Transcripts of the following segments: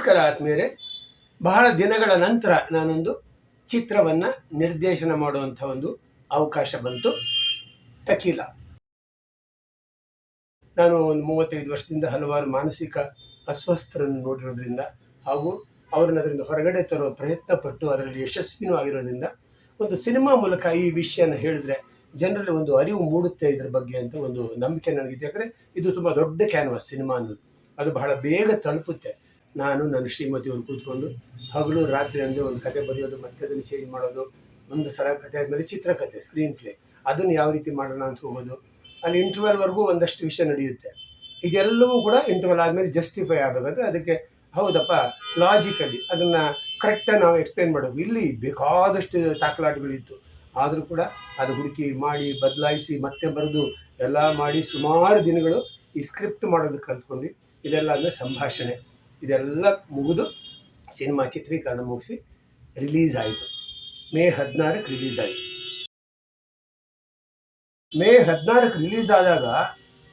ಆದ್ಮೇಲೆ ಬಹಳ ದಿನಗಳ ನಂತರ ನಾನೊಂದು ಚಿತ್ರವನ್ನ ನಿರ್ದೇಶನ ಮಾಡುವಂಥ ಒಂದು ಅವಕಾಶ ಬಂತು. ತಕೀಲ. ನಾನು ಒಂದು ಮೂವತ್ತೈದು ವರ್ಷದಿಂದ ಹಲವಾರು ಮಾನಸಿಕ ಅಸ್ವಸ್ಥರನ್ನು ನೋಡಿರೋದ್ರಿಂದ ಹಾಗೂ ಅವರನ್ನು ಅದರಿಂದ ಹೊರಗಡೆ ತರುವ ಪ್ರಯತ್ನ ಪಟ್ಟು ಅದರಲ್ಲಿ ಯಶಸ್ವಿನೂ ಆಗಿರೋದ್ರಿಂದ ಒಂದು ಸಿನಿಮಾ ಮೂಲಕ ಈ ವಿಷಯನ ಹೇಳಿದ್ರೆ ಜನರಲ್ಲಿ ಒಂದು ಅರಿವು ಮೂಡುತ್ತೆ ಇದ್ರ ಬಗ್ಗೆ ಅಂತ ಒಂದು ನಂಬಿಕೆ ನನಗಿದೆ. ಯಾಕಂದರೆ ಇದು ತುಂಬ ದೊಡ್ಡ ಕ್ಯಾನ್ವಾಸ್ ಸಿನಿಮಾ ಅನ್ನೋದು. ಅದು ಬಹಳ ಬೇಗ ತಲುಪುತ್ತೆ. ನಾನು, ನನ್ನ ಶ್ರೀಮತಿಯವರು ಕೂತ್ಕೊಂಡು ಹಗಲು, ರಾತ್ರಿ ಅಂದರೆ ಒಂದು ಕತೆ ಬರೆಯೋದು, ಮತ್ತೆ ಅದನ್ನು ಚೇಂಜ್ ಮಾಡೋದು, ಒಂದು ಸಲ ಕತೆ ಆದಮೇಲೆ ಚಿತ್ರಕಥೆ ಸ್ಕ್ರೀನ್ ಪ್ಲೇ ಅದನ್ನು ಯಾವ ರೀತಿ ಮಾಡೋಣ ಅಂತ ಹೋಗೋದು, ಅಲ್ಲಿ ಇಂಟರ್ವಲ್ವರೆಗೂ ಒಂದಷ್ಟು ವಿಷಯ ನಡೆಯುತ್ತೆ. ಇದೆಲ್ಲವೂ ಕೂಡ ಇಂಟ್ರವಲ್ ಆದಮೇಲೆ ಜಸ್ಟಿಫೈ ಆಗಬೇಕಾದ್ರೆ ಅದಕ್ಕೆ, ಹೌದಪ್ಪ ಲಾಜಿಕಲಿ ಅದನ್ನು ಕರೆಕ್ಟಾಗಿ ನಾವು ಎಕ್ಸ್ಪ್ಲೇನ್ ಮಾಡೋದು. ಇಲ್ಲಿ ಬೇಕಾದಷ್ಟು ತಾಕಲಾಟಗಳಿತ್ತು ಆದರೂ ಕೂಡ ಅದು ಹುಡುಕಿ ಮಾಡಿ, ಬದಲಾಯಿಸಿ, ಮತ್ತೆ ಬರೆದು, ಎಲ್ಲ ಮಾಡಿ ಸುಮಾರು ದಿನಗಳು ಈ ಸ್ಕ್ರಿಪ್ಟ್ ಮಾಡೋದಕ್ಕೆ ಕಲ್ತ್ಕೊಂಡ್ವಿ. ಇದೆಲ್ಲ ಅಂದರೆ ಸಂಭಾಷಣೆ. ಇದೆಲ್ಲ ಮುಗಿದು ಸಿನಿಮಾ ಚಿತ್ರೀಕರಣ ಮುಗಿಸಿ ರಿಲೀಸ್ ಆಯಿತು. ಮೇ ಹದಿನಾರಕ್ಕೆ ರಿಲೀಸ್ ಆಯಿತು. ಮೇ ಹದಿನಾರಕ್ಕೆ ರಿಲೀಸ್ ಆದಾಗ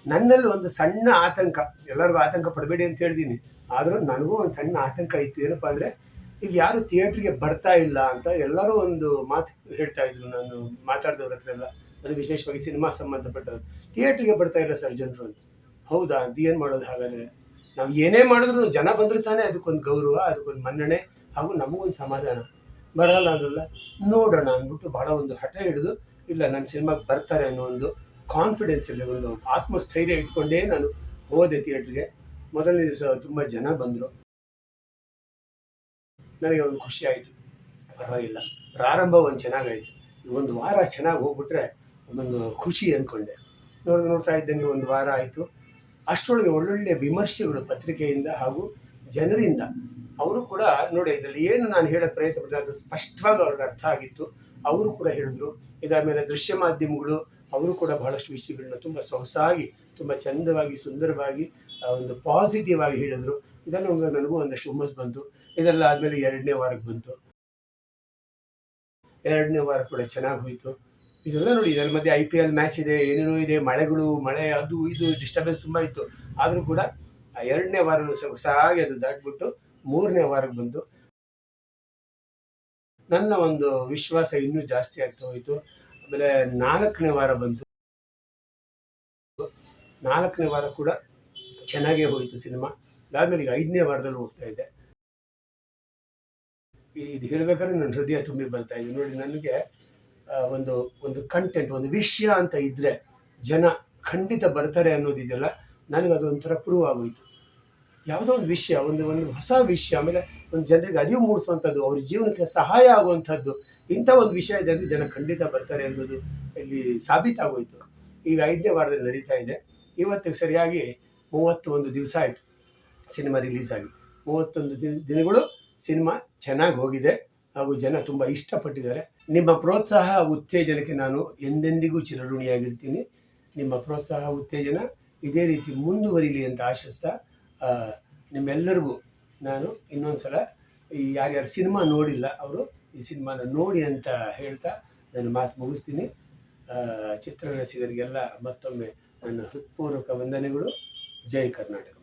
ನನ್ನಲ್ಲಿ ಒಂದು ಸಣ್ಣ ಆತಂಕ, ಎಲ್ಲರಿಗೂ ಆತಂಕ ಪಡಬೇಡಿ ಅಂತ ಹೇಳಿದ್ದೀನಿ ಆದರೂ ನನಗೂ ಒಂದು ಸಣ್ಣ ಆತಂಕ ಇತ್ತು. ಏನಪ್ಪ ಅಂದರೆ, ಈಗ ಯಾರು ಥಿಯೇಟ್ರಿಗೆ ಬರ್ತಾ ಇಲ್ಲ ಅಂತ ಎಲ್ಲರೂ ಒಂದು ಮಾತು ಹೇಳ್ತಾ ಇದ್ರು ನಾನು ಮಾತಾಡಿದವ್ರ ಹತ್ರ ಎಲ್ಲ. ಅದು ವಿಶೇಷವಾಗಿ ಸಿನಿಮಾ ಸಂಬಂಧಪಟ್ಟದ್ದು. ಥಿಯೇಟ್ರಿಗೆ ಬರ್ತಾ ಇಲ್ಲ ಸರ್ ಜನರು ಅಂತ. ಹೌದಾ? ಅದು ಏನು ಮಾಡೋದು ಹಾಗಾದರೆ? ನಾವು ಏನೇ ಮಾಡಿದ್ರು ಜನ ಬಂದ್ರೆ ತಾನೇ ಅದಕ್ಕೊಂದು ಗೌರವ, ಅದಕ್ಕೊಂದು ಮನ್ನಣೆ ಹಾಗೂ ನಮಗೊಂದು ಸಮಾಧಾನ. ಬರಲ್ಲ ಅದಲ್ಲ ನೋಡೋಣ ಅಂದ್ಬಿಟ್ಟು ಭಾಳ ಒಂದು ಹಠ ಹಿಡಿದು, ಇಲ್ಲ ನನ್ನ ಸಿನಿಮಾಗೆ ಬರ್ತಾರೆ ಅನ್ನೋ ಒಂದು ಕಾನ್ಫಿಡೆನ್ಸ್ ಇಲ್ಲಿ ಒಂದು ಆತ್ಮಸ್ಥೈರ್ಯ ಇಟ್ಕೊಂಡೇ ನಾನು ಹೋದೆ ಥಿಯೇಟ್ರಿಗೆ ಮೊದಲನೇ ದಿವಸ ತುಂಬ ಜನ ಬಂದರು. ನನಗೆ ಒಂದು ಖುಷಿ ಆಯಿತು. ಪರವಾಗಿಲ್ಲ. ಪ್ರಾರಂಭ ಒಂದು ಚೆನ್ನಾಗಾಯಿತು. ಒಂದು ವಾರ ಚೆನ್ನಾಗಿ ಹೋಗ್ಬಿಟ್ರೆ ಒಂದೊಂದು ಖುಷಿ ಅಂದ್ಕೊಂಡೆ ನೋಡ್, ನೋಡ್ತಾ ಇದ್ದಂಗೆ ಒಂದು ವಾರ ಆಯಿತು. ಅಷ್ಟರೊಳಗೆ ಒಳ್ಳೊಳ್ಳೆ ವಿಮರ್ಶೆಗಳು ಪತ್ರಿಕೆಯಿಂದ ಹಾಗೂ ಜನರಿಂದ ಅವರು ಕೂಡ ನೋಡಿ, ಇದರಲ್ಲಿ ಏನು ನಾನು ಹೇಳೋ ಪ್ರಯತ್ನ ಪಡ್ತೀನಿ ಅದು ಸ್ಪಷ್ಟವಾಗಿ ಅವ್ರಿಗೆ ಅರ್ಥ ಆಗಿತ್ತು. ಅವರು ಕೂಡ ಹೇಳಿದ್ರು. ಇದಾದಮೇಲೆ ದೃಶ್ಯ ಮಾಧ್ಯಮಗಳು, ಅವರು ಕೂಡ ಬಹಳಷ್ಟು ವಿಷಯಗಳನ್ನ ತುಂಬ ಸೊಗಸಾಗಿ, ತುಂಬ ಚಂದವಾಗಿ, ಸುಂದರವಾಗಿ ಒಂದು ಪಾಸಿಟಿವ್ ಆಗಿ ಹೇಳಿದ್ರು. ಇದನ್ನು ನನಗೂ ಒಂದಷ್ಟು ಹುಮ್ಮಸ್ ಬಂತು. ಇದೆಲ್ಲ ಆದಮೇಲೆ ಎರಡನೇ ವಾರಕ್ಕೆ ಬಂತು. ಎರಡನೇ ವಾರ ಕೂಡ ಚೆನ್ನಾಗಿ ಹೋಯಿತು. ಇದೆಲ್ಲ ನೋಡಿ ಇದರ ಮಧ್ಯೆ ಐ ಪಿ ಎಲ್ ಮ್ಯಾಚ್ ಇದೆ, ಏನೇನೋ ಇದೆ, ಮಳೆಗಳು, ಮಳೆ, ಅದು ಇದು ಡಿಸ್ಟರ್ಬೆನ್ಸ್ ತುಂಬ ಇತ್ತು. ಆದರೂ ಕೂಡ ಎರಡನೇ ವಾರನೂ ಸೊಗಸಾಗಿ ಅದು ದಾಟ್ಬಿಟ್ಟು ಮೂರನೇ ವಾರಕ್ಕೆ ಬಂತು. ನನ್ನ ಒಂದು ವಿಶ್ವಾಸ ಇನ್ನೂ ಜಾಸ್ತಿ ಆಗ್ತಾ ಹೋಯಿತು. ಆಮೇಲೆ ನಾಲ್ಕನೇ ವಾರ ಬಂತು. ನಾಲ್ಕನೇ ವಾರ ಕೂಡ ಚೆನ್ನಾಗೇ ಹೋಯಿತು ಸಿನಿಮಾ. ಅದಾದ್ಮೇಲೆ ಈಗ ಐದನೇ ವಾರದಲ್ಲಿ ಹೋಗ್ತಾ ಇದೆ. ಇದು ಹೇಳ್ಬೇಕಾದ್ರೆ ನನ್ನ ಹೃದಯ ತುಂಬಿ ಬರ್ತಾ ಇದೆ. ನೋಡಿ, ನನಗೆ ಒಂದು ಒಂದು ಕಂಟೆಂಟ್ ಒಂದು ವಿಷಯ ಅಂತ ಇದ್ರೆ ಜನ ಖಂಡಿತ ಬರ್ತಾರೆ ಅನ್ನೋದಿದೆಯಲ್ಲ ನನಗೆ ಅದು ಒಂಥರ ಪ್ರೂವ್ ಆಗೋಯ್ತು. ಯಾವುದೋ ಒಂದು ವಿಷಯ, ಒಂದು ಒಂದು ಹೊಸ ವಿಷಯ, ಆಮೇಲೆ ಒಂದು ಜನರಿಗೆ ಅರಿವು ಮೂಡಿಸುವಂಥದ್ದು, ಅವ್ರ ಜೀವನಕ್ಕೆ ಸಹಾಯ ಆಗುವಂಥದ್ದು, ಇಂಥ ಒಂದು ವಿಷಯ ಇದೆ ಅಂದರೆ ಜನ ಖಂಡಿತ ಬರ್ತಾರೆ ಅನ್ನೋದು ಇಲ್ಲಿ ಸಾಬೀತಾಗೋಯಿತು. ಈಗ ಐದನೇ ವಾರದಲ್ಲಿ ನಡೀತಾ ಇದೆ. ಇವತ್ತಿಗೆ ಸರಿಯಾಗಿ ಮೂವತ್ತೊಂದು ದಿವಸ ಆಯಿತು, ಸಿನಿಮಾ ರಿಲೀಸ್ ಆಗಿ. ಮೂವತ್ತೊಂದು ದಿನ- ದಿನಗಳು ಸಿನಿಮಾ ಚೆನ್ನಾಗಿ ಹೋಗಿದೆ. ಹಾಗೂ ಜನ ತುಂಬ ಇಷ್ಟಪಟ್ಟಿದ್ದಾರೆ. ನಿಮ್ಮ ಪ್ರೋತ್ಸಾಹ ಉತ್ತೇಜನಕ್ಕೆ ನಾನು ಎಂದೆಂದಿಗೂ ಚಿರಋಣಿಯಾಗಿರ್ತೀನಿ. ನಿಮ್ಮ ಪ್ರೋತ್ಸಾಹ ಉತ್ತೇಜನ ಇದೇ ರೀತಿ ಮುಂದುವರಿಲಿ ಅಂತ ಆಶಿಸ್ತಾ ನಿಮ್ಮೆಲ್ಲರಿಗೂ ನಾನು ಇನ್ನೊಂದು ಸಲ ಈ ಯಾರ್ಯಾರು ಸಿನಿಮಾ ನೋಡಿಲ್ಲ ಅವರು ಈ ಸಿನಿಮಾನ ನೋಡಿ ಅಂತ ಹೇಳ್ತಾ ನನ್ನ ಮಾತು ಮುಗಿಸ್ತೀನಿ. ಚಿತ್ರರಸಿಗರಿಗೆಲ್ಲ ಮತ್ತೊಮ್ಮೆ ನನ್ನ ಹೃತ್ಪೂರ್ವಕ ವಂದನೆಗಳು. ಜೈ ಕರ್ನಾಟಕ.